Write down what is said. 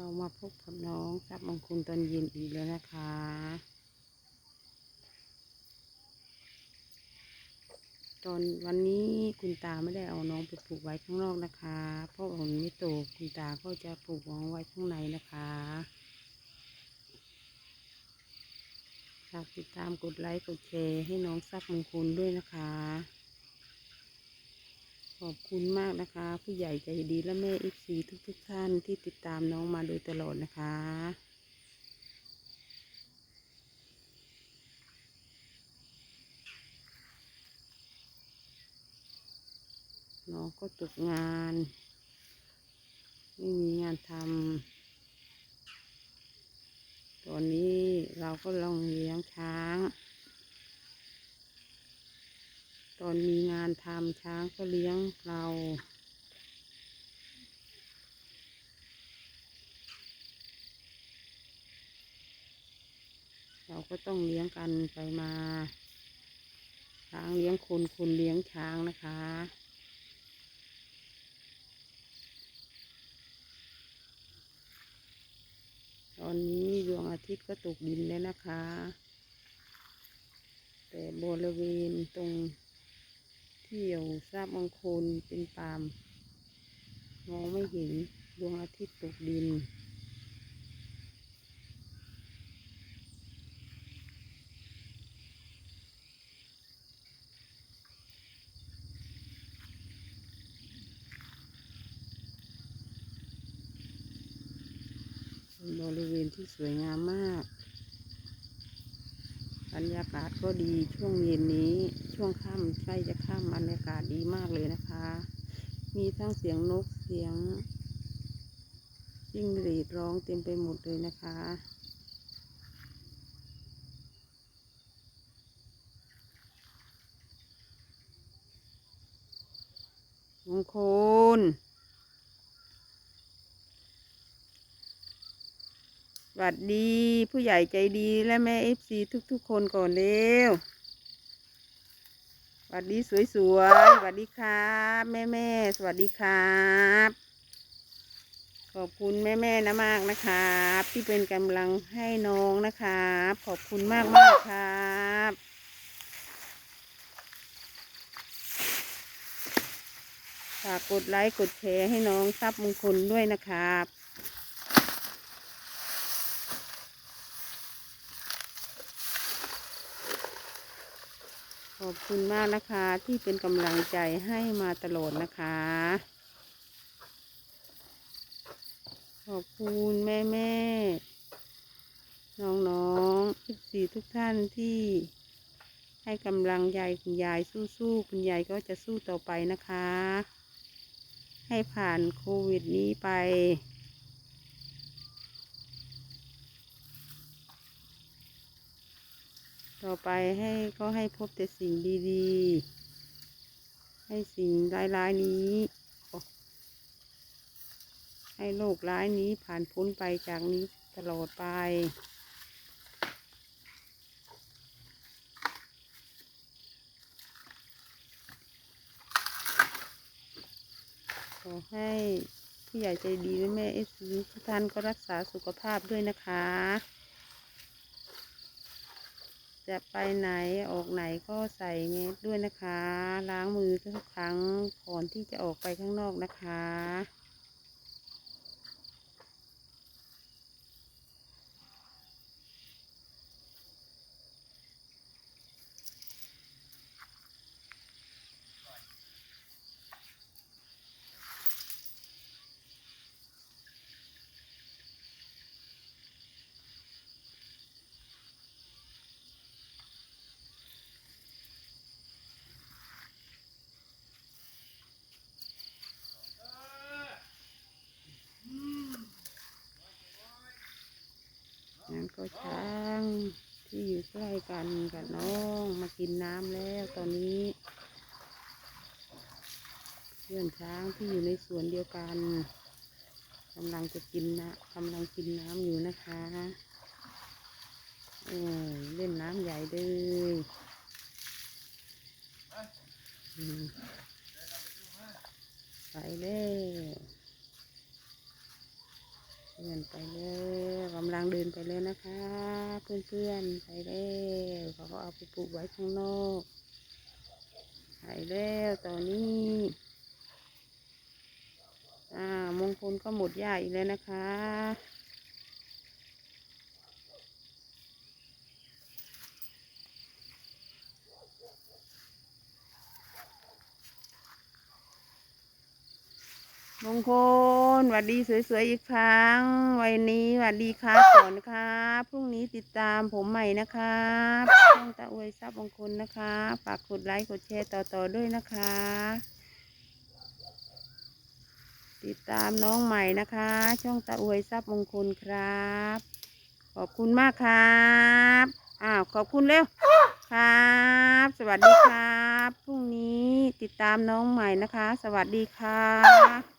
เรามาพบกับน้องทรัพย์มงคลตอนเย็นอีกแล้วนะคะ ตอนวันนี้คุณตาไม่ได้เอาน้องไปปลูกไว้ข้างนอกนะคะ เพราะว่ามันไม่โตคุณตาก็จะปลูกน้องไว้ข้างในนะคะฝากติดตามกดไลค์กดแชร์ให้น้องทรัพย์มงคลด้วยนะคะ ขอบคุณมากนะคะ ผู้ใหญ่ใจดีและแม่อีซีทุกทุกๆท่านที่ติดตามน้องมาโดยตลอดนะคะน้องก็ตกงาน ไม่มีงานทำตอนนี้เราก็ลองเลี้ยงช้าง ตอนมีงานทำช้างก็เลี้ยงเราเราก็ต้องเลี้ยงกันไปมา ช้างเลี้ยงคนคนเลี้ยงช้างนะคะ ตอนนี้ดวงอาทิตย์ก็ตกดินแล้วนะคะ แต่บริเวณตรง ที่ยู่ทราบมงคลเป็นปาล์มมองไม่เห็นดวงอาทิตย์ตกดิน บริเวณที่สวยงามมาก บรรยากาศก็ดีช่วงเย็นนี้ช่วงค่ำใกล้จะค่ำบรรยากาศดีมากเลยนะคะ มีทั้งเสียงนกเสียงจิ้งหรีดร้องเต็มไปหมดเลยนะคะมงคล วัสดีผู้ใหญ่ใจดีและแม่เอฟซีทุก ๆ คนก่อนเร็วสวัสดีสวยๆสวัสดีครับ แม่แม่สวัสดีครับ ขอบคุณแม่แม่นะมากนะครับ ที่เป็นกำลังให้น้องนะครับ ขอบคุณมากมากครับฝากกดไลค์กดแชร์ให้น้องทรัพย์มงคลด้วยนะครับ ขอบคุณมากนะคะที่เป็นกำลังใจให้มาตลอดนะคะ ขอบคุณแม่แม่ๆน้องๆทุกสี่ทุกท่านที่ให้กำลังใจคุณยายสู้ๆคุณยายก็จะสู้ต่อไปนะคะ ให้ผ่านโควิดนี้ไป ต่อไปให้ก็ให้พบแต่สิ่งดีๆ ให้สิ่งร้ายๆนี้โอ้ให้โลกร้ายนี้ผ่านพ้นไปจากนี้ตลอดไป ขอให้ผู้ใหญ่ใจดีและแม่เอสซีทุกท่านก็รักษาสุขภาพด้วยนะคะ จะไปไหนออกไหนก็ใส่เมสด้วยนะคะ ล้างมือทุกครั้งก่อนที่จะออกไปข้างนอกนะคะ นั้นก็ช้างที่อยู่ใกล้กันกับน้องมากินน้ำแล้วตอนนี้ เพื่อนช้างที่อยู่ในสวนเดียวกันกำลังจะกินนะกำลังกินน้ำอยู่นะคะเออเล่นน้ำใหญ่เลยไปแล้ว เดินไปเลยกำลังเดินไปเลยนะคะ เพื่อนๆไปแล้วเขาก็เอาไปปลูกไว้ข้างนอกไปแล้วตอนนี้อ่ามงคลก็หมดหญ้าอีกแล้วนะคะ มงคลหวัดดีสวยๆอีกครั้ง วันนี้หวัดดีครับก่อนนะครับพรุ่งนี้ติดตามผมใหม่นะครับช่องตาอวยทรัพย์มงคลนะคะฝากกดไลค์กดแชร์ต่อๆด้วยนะคะ ติดตามน้องใหม่นะคะ ช่องตาอวยทรัพย์มงคลครับ ขอบคุณมากครับอ้าวขอบคุณเร็วครับ สวัสดีครับ พรุ่งนี้ติดตามน้องใหม่นะคะ สวัสดีครับ